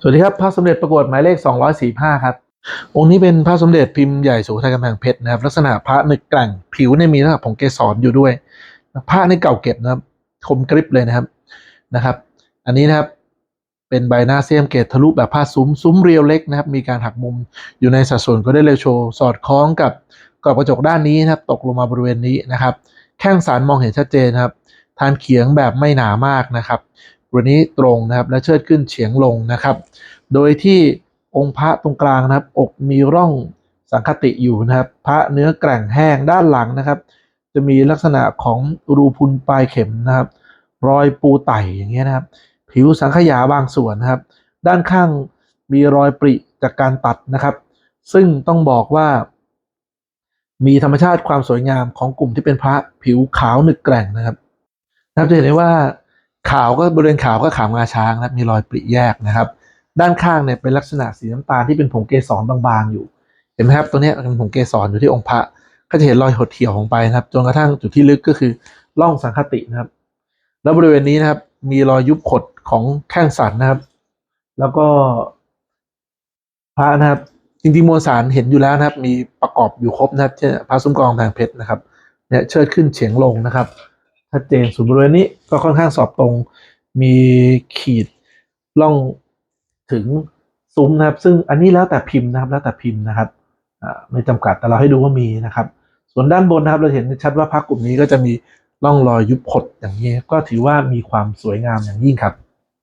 สวัสดีครับพระสมเด็จประกวดหมายเลข 245 ครับ องค์นี้เป็นพระสมเด็จพิมพ์ใหญ่สุโขทัยกำแพงเพชรนะครับ ลักษณะพระหนึกแกร่งผิวเนี่ยมีลักษณะผงเกสรอยู่ด้วยพระนี่เก่าเก็บนะครับ คมกริบเลยนะครับนะครับ อันนี้นะครับเป็นใบหน้าเสียมเกตทะลุแบบผ้าซุ้มซุ้มเรียวเล็กนะครับ มีการหักมุมอยู่ในสัดส่วนก็ได้เลโชว์สอดคล้องกับกรอบกระจกด้านนี้นะครับ ตกลงมาบริเวณนี้นะครับ แข้งสารมองเห็นชัดเจนนะครับ ทานเขียงแบบไม่หนามากนะครับ วณนี้ตรงนะครับและเชิดขึ้นเฉียงลงนะครับ โดยที่องค์พระตรงกลางนะครับ อกมีร่องสังคติอยู่นะครับ พระเนื้อแกร่งแห้งด้านหลังนะครับ จะมีลักษณะของรูพุนปลายเข็มนะครับ รอยปูไต่อย่างเงี้ยนะครับ ผิวสังขยาบางส่วนนะครับ ด้านข้างมีรอยปริจากการตัดนะครับ ซึ่งต้องบอกว่า มีธรรมชาติความสวยงามของกลุ่มที่เป็นพระผิวขาวหนึกแกร่งนะครับนะครับจะเห็นได้ว่า ขาวก็บริเวณขาวก็ขาวงาช้างนะครับมีรอยปริแยกนะครับ ด้านข้างเนี่ยเป็นลักษณะสีน้ำตาลที่เป็นผงเกสรบางๆอยู่ เห็นไหมครับตัวนี้เป็นผงเกสรอยู่ที่องค์พระก็จะเห็นรอยหดเหี่ยวของไปนะครับ จนกระทั่งจุดที่ลึกก็คือร่องสังคตินะครับ แล้วบริเวณนี้นะครับ มีรอยยุบขดของแข้งสันนะครับ แล้วก็พระนะครับ จริงๆมวลสารเห็นอยู่แล้วนะครับ มีประกอบอยู่ครบนะครับเช่นพระซุ้มกองแพงเพชรนะครับเนี่ยเชิดขึ้นเฉียงลงนะครับ ชัดเจนส่วนบริเวณนี้ก็ค่อนข้างสอบตรง มีขีดล่องถึงซุ้มนะครับ ซึ่งอันนี้แล้วแต่พิมพ์นะครับ แล้วแต่พิมพ์นะครับไม่จำกัดแต่เราให้ดูว่ามีนะครับ ส่วนด้านบนนะครับ เราเห็นชัดว่าพักกลุ่มนี้ก็จะมีร่องรอยยุบขดอย่างนี้ ก็ถือว่ามีความสวยงามอย่างยิ่งครับ